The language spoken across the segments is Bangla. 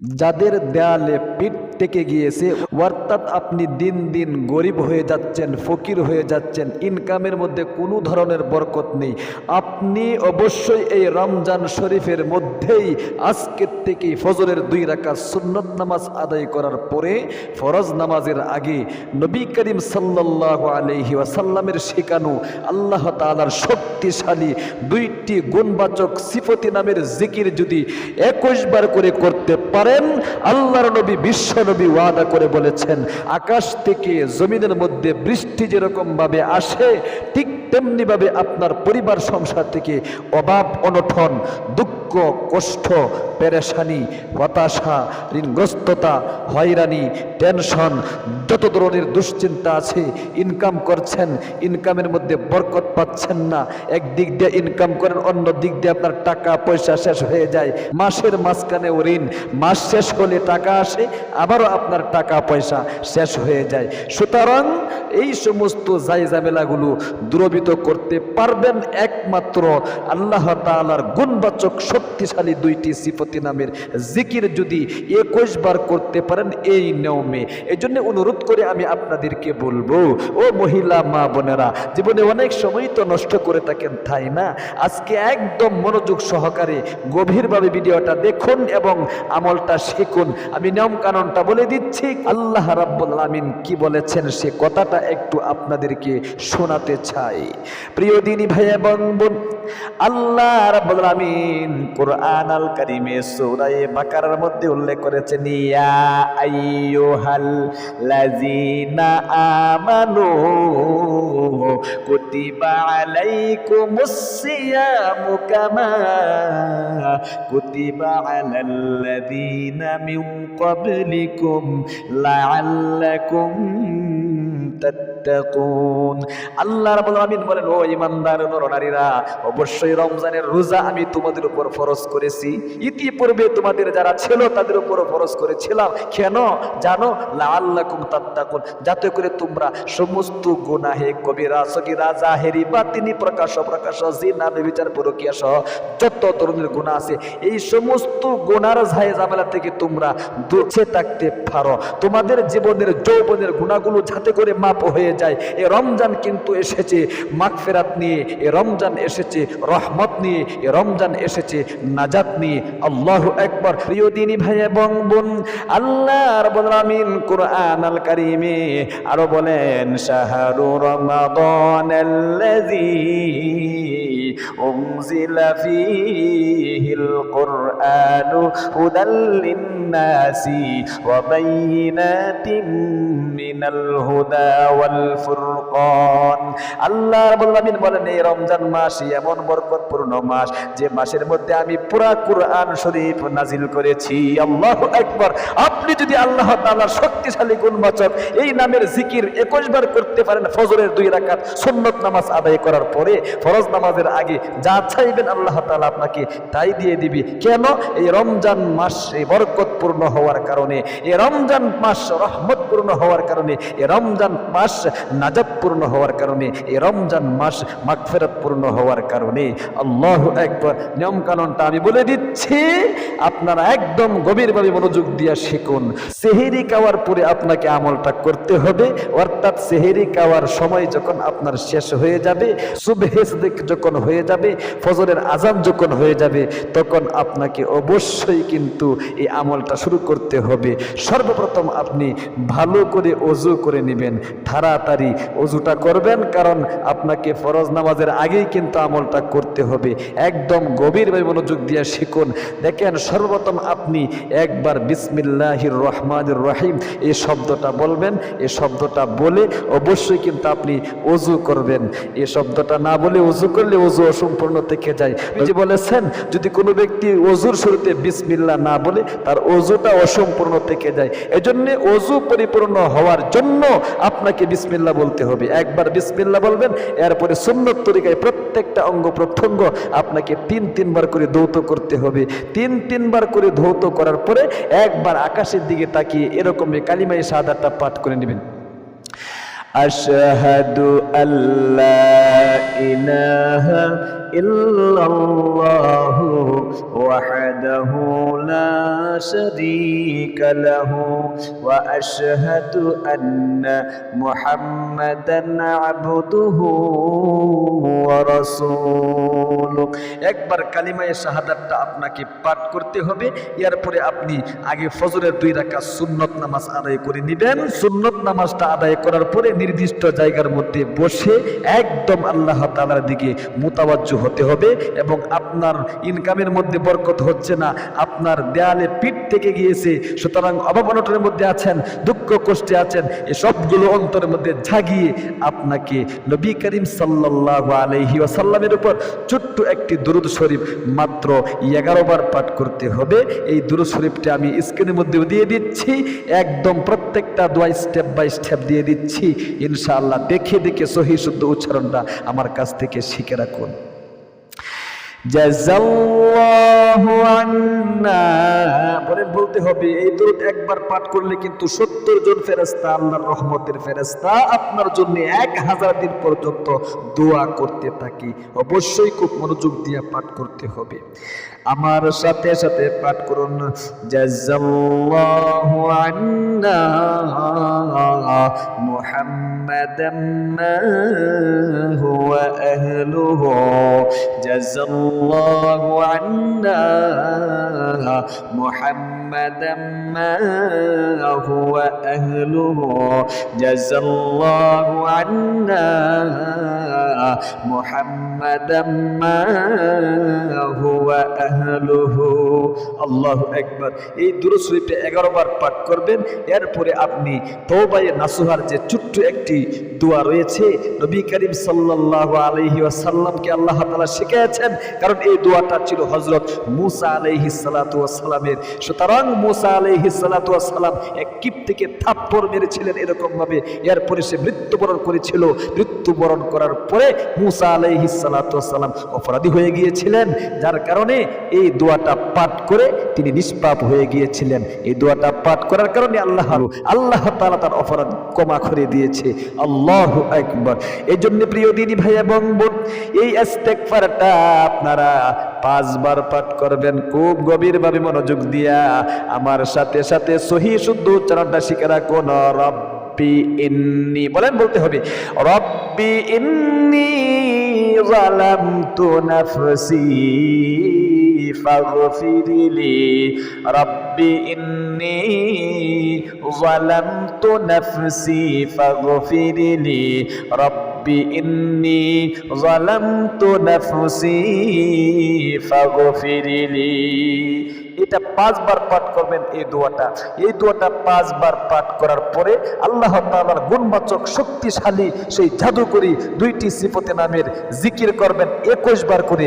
যাদের দেয়ালে পিঠ টেকে গিয়েছে। অর্থাৎ আপনি দিন দিন গরিব হয়ে যাচ্ছেন, ফকির হয়ে যাচ্ছেন, ইনকামের মধ্যে কোনো ধরনের বরকত নেই। আপনি অবশ্যই এই রমজান শরীফের মধ্যেই আজকের থেকেই ফজরের দুই রাখা সুন্নত নামাজ আদায় করার পরে ফরজ নামাজের আগে নবী করিম সাল্লাহ আলহি ওয়াসাল্লামের শেখানো আল্লাহ তালার শক্তিশালী দুইটি গুণবাচক সিফতি নামের জিকির যদি একুশ বার করে করতে পারেন, আল্লাহর নবী বিশ্ব নবী ওয়াদা করে বলেছেন, আকাশ থেকে জমিনের মধ্যে বৃষ্টি যেরকম ভাবে আসে, ঠিক তেমনি ভাবে আপনার পরিবার সংসার থেকে অভাব অনঠন দুঃখ কষ্ট, পেরেশানি, হতাশা, ঋণগ্রস্ততা, হয়রানি, টেনশন, যত ধরনের দুশ্চিন্তা আছে ইনকাম করছেন ইনকামের মধ্যে বরকত পাচ্ছেন না। এক দিক দিয়ে ইনকাম করেন, অন্য দিক দিয়ে আপনার টাকা, পয়সা শেষ হয়ে যায়। মাসের মাঝখানেও ঋণ, মাস শেষ হলে টাকা আসে, আবারও আপনার টাকা, পয়সা শেষ হয়ে যায়। সুতরাং এই সমস্ত জাই ঝামেলাগুলো দূরবিত করতে পারবেন একমাত্র আল্লাহ তাআলার গুণবাচক শক্তিশালী দুইটি সিফতি নামের জিকির যদি একুশ বার করতে পারেন, এই নিয়মে। এই জন্য অনুরোধ করে আমি আপনাদেরকে বলব, ও মহিলা, মা বোনেরা, জীবনে অনেক সময় তো নষ্ট করে থাকেন, তাই না? আজকে একদম মনোযোগ সহকারে গভীরভাবে ভিডিওটা দেখুন এবং আমলটা শিখুন। আমি নিয়ম কানুনটা বলে দিচ্ছি, আল্লাহ রাব্বুল আমিন কি বলেছেন সে কথাটা একটু আপনাদেরকে শোনাতে চাই। প্রিয় দিনী ভাই এবং বোন আল্লাহ রাব্বুল আমিন কোরআন আল কারিমে সূরা বাকারার মধ্যে উল্লেখ করেছেন, ইয়া আইয়ুহাল লাযিনা আমানু কুতিবা আলাইকুমুস সিয়ামু কামা কুতিবা আলাল লাযিনা মিন ক্বাবলিকুম লাআল্লাকুম আল্লাহ আমিন বলেন, ও নরনারীরা, অবশ্যই রমজানের রোজা আমি তোমাদের উপর ফরজ করেছি। ইতিপূর্বে তোমাদের যারা ছিল তাদের উপর ফরজ করেছিলাম। কেন? জানো? তাত্তাকুন। যাতে করে তোমরা সমস্ত গুনাহে কবিরা সগীরা জাহেরি বা তিনি প্রকাশ প্রকাশ জিনা বেবিচার পরকিয়া সহ যত ধরনের গুনাহ আছে, এই সমস্ত গুনার ঝায় ঝামেলা থেকে তোমরা দূরে থাকতে পারো। তোমাদের জীবনের যৌবনের গুণাগুলো যাতে করে মাপ হয়ে যায় এ রমজান কিন্তু এসেছে মাগফিরাত নিয়ে এ রমজান এসেছে রহমত নিয়ে এ রমজান এসেছে নাজাত নিয়ে আল্লাহ একবার প্রিয় দিনী ভাই এবং বোন আল্লাহ রাব্বুল আমিন কোরআন আল কারিমে আরো বলেন শাহরু রমাদান الذي أنزل فيه القرآن هدى للناس وبينات من الهدى ফুরকান আল্লাহ বলেন, এই রমজান মাস এমন মাস যে মাসের মধ্যে আমি পুরা কুরআন শরীফ নাজিল করেছি। আপনি যদি আল্লাহ শক্তিশালী গুণবাচক এই নামের জিকির 21 বার করতে পারেন, ফজরের দুই নামাজ আদায় করার পরে ফরজ নামাজের আগে যা চাইবেন আল্লাহ তালা আপনাকে তাই দিয়ে দিবে। কেন? এই রমজান মাস বরকতপূর্ণ হওয়ার কারণে, এই রমজান মাস রহমতপূর্ণ হওয়ার কারণে রমজান মাস নাজাতপূর্ণ হওয়ার কারণে, এই রমজান মাস মাগফিরাতপূর্ণ হওয়ার কারণে, আল্লাহ একবার নিয়ম কানুনটা আমি বলে দিচ্ছি, আপনারা একদম গভীরভাবে মনোযোগ দিয়া শিখুন। সেহেরি খাওয়ার পরে আপনাকে আমলটা করতে হবে, অর্থাৎ সেহেরি খাওয়ার সময় যখন আপনার শেষ হয়ে যাবে সুবহেস যখন হয়ে যাবে, ফজরের আজান যখন হয়ে যাবে, তখন আপনাকে অবশ্যই কিন্তু এই আমলটা শুরু করতে হবে। সর্বপ্রথম আপনি ভালো করে অজু করে নেবেন তাড়াতাড়ি অজুটা করবেন, কারণ আপনাকে ফরজ নামাজের আগেই কিন্তু আমলটা করতে হবে। একদম গভীরভাবে মনোযোগ দিয়ে শিখুন। দেখেন, সর্বপ্রথম আপনি একবার বিসমিল্লাহির রহমানুর রহিম এই শব্দটা বলবেন। এই শব্দটা বলে অবশ্যই কিন্তু আপনি অজু করবেন। এই শব্দটা না বলে অজু করলে অজু অসম্পূর্ণ থেকে যায়। যে বলেছেন, যদি কোনো ব্যক্তি অজুর শুরুতে বিসমিল্লা না বলে, তার অজুটা অসম্পূর্ণ থেকে যায়। এজন্য অজু পরিপূর্ণ হওয়ার জন্য আপনাকে বিসমিল্লা বলতে হবে একবার বিসমিল্লা বলবেন এরপরে সুন্নত তরিকায় প্রত্যেকটা অঙ্গ প্রত্যঙ্গ আপনাকে তিন তিনবার করে ধৌত করতে হবে তিন তিনবার করে ধৌত করার পরে একবার আকাশের দিকে তাকিয়ে এরকম কালিমাই সাদাটা পাঠ করে নেবেন أشهد أن لا إله إلا الله وحده لا شريك له وأشهد أن محمدا عبده ورسوله একবার কালিমায়ে শাহাদাতটা আপনাকে পাঠ করতে হবে এরপরে আপনি আগে ফজরের দুই রাকাত সুন্নত নামাজ আদায় করে নেবেন সুন্নত নামাজটা আদায় করার পরে নির্দিষ্ট জায়গার মধ্যে বসে একদম আল্লাহ তাআলার দিকে মোতাবাজ্য হতে হবে এবং আপনার ইনকামের মধ্যে বরকত হচ্ছে না। আপনার দেয়ালে পিঠ থেকে গিয়েছে। সুতরাং অভাব মধ্যে আছেন, দুঃখ কষ্টে আছেন এ সবগুলো অন্তরের মধ্যে ঝাগিয়ে আপনাকে নবী করিম সাল্লাল্লাহু আলাইহি ওয়াসাল্লামের উপর ছোট্ট একটি দুরুদ শরীফ মাত্র এগারো বার পাঠ করতে হবে। এই দুরুদ শরীফটা আমি স্ক্রিনের মধ্যে দিয়ে দিচ্ছি। একদম প্রত্যেকটা দোয়া স্টেপ বাই স্টেপ দিয়ে দিচ্ছি। ইনশাআল্লাহ দেখে দেখে সহি শুদ্ধ উচ্চারণটা আমার কাছ থেকে শিখে রাখুন। পরে বলতে হবে, এই দরুদ একবার পাঠ করলে কিন্তু সত্তর জন ফেরেশতা, আল্লাহর রহমতের ফেরেশতা আপনার জন্য এক হাজার দিন পর্যন্ত দোয়া করতে থাকি। অবশ্যই খুব মনোযোগ দিয়ে পাঠ করতে হবে। আমার সাথে সাথে পাঠ করুন, জাযাল্লাহু আন্না মুহাম্মাদাম মা হুয়া আহলুহু। জাযাল্লাহু মুহাম্মাদাম মা হুয়া আহলুহু। জাযাল্লাহু আন্না মুহাম্মাদাম মা হুয়া আহলুহু। আল্লাহু আকবার। এই 11 বার পাঠ করবেন। এরপরে আপনি তওবায়ে নাসুহার যে ছোট্ট একটি দোয়া রয়েছে, নবী করিম সাল্লাল্লাহু আলাইহি ওয়াসাল্লামকে আল্লাহ তাআলা শিখিয়েছেন, কারণ এই দোয়াটা ছিল হজরত মুসা আলাইহিস সালাতু ওয়াসসালামের। সুতরাং মূসা আলাইহিস সালাতু ওয়াসসালাম এক থেকে থাপ্পড় মেরেছিলেন এরকম ভাবে এরপরে সে মৃত্যুবরণ করেছিল। মৃত্যুবরণ করার পরে মূসা আলাইহিস সালাতু অপরাধী হয়ে গিয়েছিলেন, যার কারণে এই দোয়াটা পাঠ করে তিনি নিষ্পাপ হয়ে গিয়েছিলেন। এই দোয়াটা পাঠ করার কারণে আল্লাহ আল্লাহ তাআলা তার অপরাধ ক্ষমা করে দিয়েছে। আল্লাহ আকবার। এই জন্য প্রিয় দিদি ভাই এবং বোন, এই ইস্তেগফারটা আপনারা পাঁচবার পাঠ করবেন, খুব গভীরভাবে মনোযোগ দিয়া। আমার সাথে সাথে সহি শুদ্ধ উচ্চারণটা শিখে রাখুন রব্বি ইন্নি বলেন বলতে হবে রব্বি ইন্নি ظلمت نفسي فاغفر لي ربي إني ظلمت نفسي فاغفر لي ربي إني ظلمت نفسي فاغفر لي এটা পাঁচবার পাঠ করবেন এই দোয়াটা। এই দোয়াটা পাঁচবার পাঠ করার পরে আল্লাহ তাআলার গুণবাচক, শক্তিশালী সেই জাদুকরি দুইটি সিফতে নামের জিকির করবেন একুশ বার করে।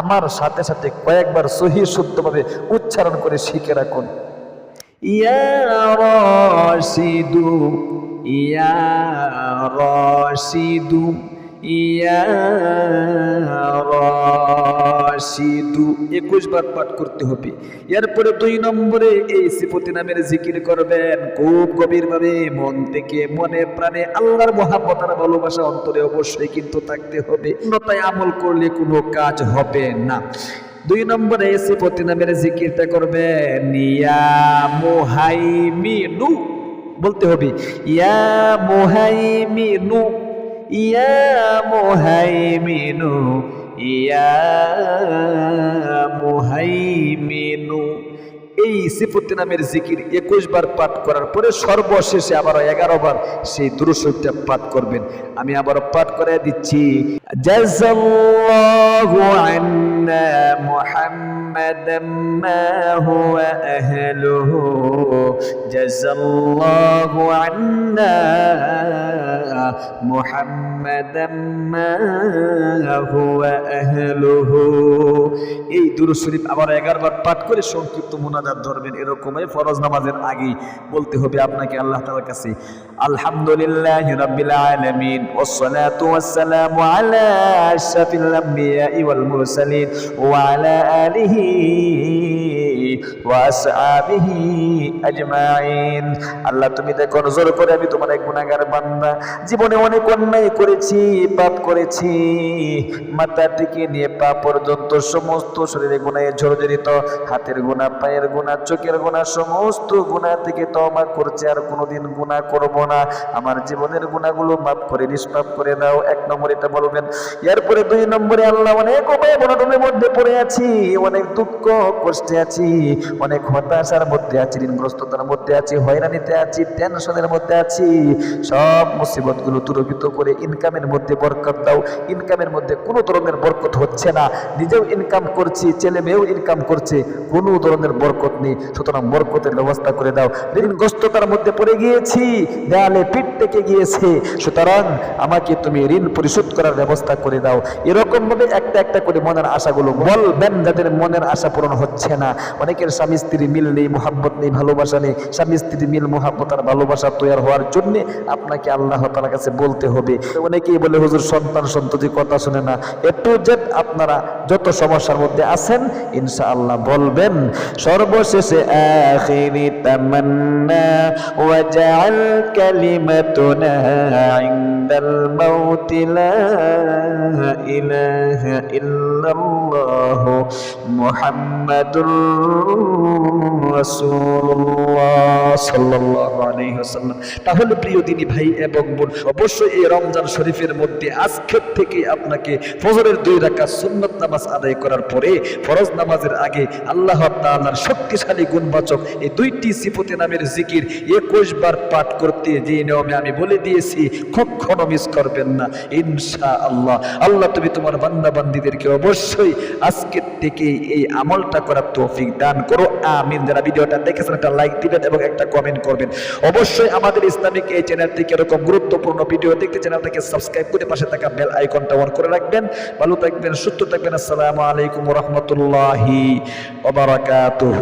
আমার সাথে সাথে কয়েকবার সহি শুদ্ধভাবে উচ্চারণ করে শিখে রাখুন। ইয়া ইয়া রশিদু ইয়া রশিদু, একুশ বার পাঠ করতে হবে। এরপরে দুই নম্বরে এই সিফতি নামের জিকির করবেন। খুব গভীরভাবে মন থেকে মনে প্রাণে আল্লাহর আর ভালোবাসা অন্তরে অবশ্যই কিন্তু থাকতে হবে। অন্যতায় আমল করলে কোনো কাজ হবে না। দুই নম্বরে সিফতি নামের জিকিরটা করবেন। ইয়া মুহাইমিনু, বলতে হবে। ইয়া মোহাই মুহাইমিনু ইয়া মুহাইমিনু ইয়া মুহাইমিনু। এই সিফুদ্দি নামের জিকির একুশ বার পাঠ করার পরে সর্বশেষে আবার এগারো বার সেই দুরুশরীফটা পাঠ করবেন। আমি আবার পাঠ করে দিচ্ছি। জাযাল্লাহু আন্না মুহাম্মাদাম মা হুয়া আহলুহু জাযাল্লাহু আন্না মুহাম্মাদাম মা হুয়া আহলুহু এই দুরূদ শরীফ আবার 11 বার পাঠ করে সংক্ষিপ্ত মুনাজাত ধরবেন। এরকমই ফরজ নামাজের আগেই বলতে হবে আপনাকে আল্লাহ তাআলার কাছে। আলহামদুলিল্লাহি রাব্বিল আলামিন ওয়াসসালাতু ওয়াসসালামু আলা আশরাফিল আম্বিয়াই ওয়াল মুরসালিন ওয়া আলা ওয়াসআবিহি আজমাইন। আল্লাহ, তুমি দেখো নজর করে আমি তোমার এক গুনাহগার বান্দা। জীবনে অনেক অন্যায় করেছি, পাপ করেছি। মাথা থেকে নিয়ে পা পর্যন্ত সমস্ত শরীরে গুনাহে ঝরঝরিত, হাতের গুণা পায়ের গুণা চোখের গুণা সমস্ত গুণা থেকে তো আমার করছে, আর কোনোদিন গুণা করব না। আমার জীবনের গুণাগুলো মাফ করে, নিষ্পাপ করে দাও। এক নম্বর এটা বলবেন, এরপরে দুই নম্বরে আল্লাহ অনেক উপায় অনটনের মধ্যে পড়ে আছি, অনেক দুঃখ কষ্টে আছি। অনেক হতাশার মধ্যে আছি, ঋণগ্রস্ততার মধ্যে আছি, হয়রানিতে আছি টেনশনের মধ্যে আছি। সব মুসিবতগুলো দূরীভূত করে ইনকামের মধ্যে বরকত দাও। ইনকামের মধ্যে কোনো ধরনের বরকত হচ্ছে না। নিজেও ইনকাম করছি, ছেলে মেয়েও ইনকাম করছে, কোনো ধরনের বরকত নেই। সুতরাং বরকতের ব্যবস্থা করে দাও। ঋণগ্রস্ততার মধ্যে পড়ে গিয়েছি, দেয়ালে পিঠ থেকে গিয়েছে। সুতরাং আমাকে তুমি ঋণ পরিশোধ করার ব্যবস্থা করে দাও। এরকম ভাবে একটা একটা করে মনের আশাগুলো বলবেন যাদের মনের আশা পূরণ হচ্ছে না। অনেকের স্বামী স্ত্রী মিল নেই, মোহাব্বত নেই, ভালোবাসা নেই। স্বামী স্ত্রী মিল, মোহাব্বত আর ভালোবাসা তৈরি হওয়ার জন্য আপনাকে আল্লাহ তালার কাছে বলতে হবে। অনেকেই বলে, হুজুর, সন্তান সন্ততি কথা শুনে না। একটু জেদ আপনারা যত সমস্যার মধ্যে আছেন, ইনশাআল্লাহ বলবেন, সর্বশেষে আখিরি তামান্না ওয়াজআল কালিমাতুনা ইনদাল মাউত লা ইলাহা ইল্লাল্লাহ মুহাম্মাদুর রাসূলুল্লাহ Oh, তাহলে প্রিয় দিনী ভাই এবং বোন, অবশ্যই এই রমজান শরীফের মধ্যে আজকের থেকে আপনাকে ফজরের দুই রাকাত সুন্নত নামাজ আদায় করার পরে ফরজ নামাজের আগে আল্লাহ তাআলার শক্তিশালী গুণবাচক এই দুইটি সিফতে নামের জিকির একুশ বার পাঠ করতে যে নিয়মে আমি বলে দিয়েছি, কখনো মিস করবেন না। ইনশা আল্লাহ আল্লাহ তুমি তোমার বান্দা বান্দিদেরকে অবশ্যই আজকের থেকে এই আমলটা করার তৌফিক দান করো। আমিন। যারা ভিডিওটা দেখেছেন একটা লাইক দিবেন এবং একটা কমেন্ট করবেন। অবশ্যই আমাদের ইসলামিক এই চ্যানেল থেকে এরকম গুরুত্বপূর্ণ ভিডিও দেখতে চ্যানেলটাকে সাবস্ক্রাইব করে পাশে থাকা বেল আইকনটা অন করে রাখবেন। ভালো থাকবেন, সুস্থ থাকবেন। আসসালামু আলাইকুম রহমতুল্লাহি ওবারাকাতুহু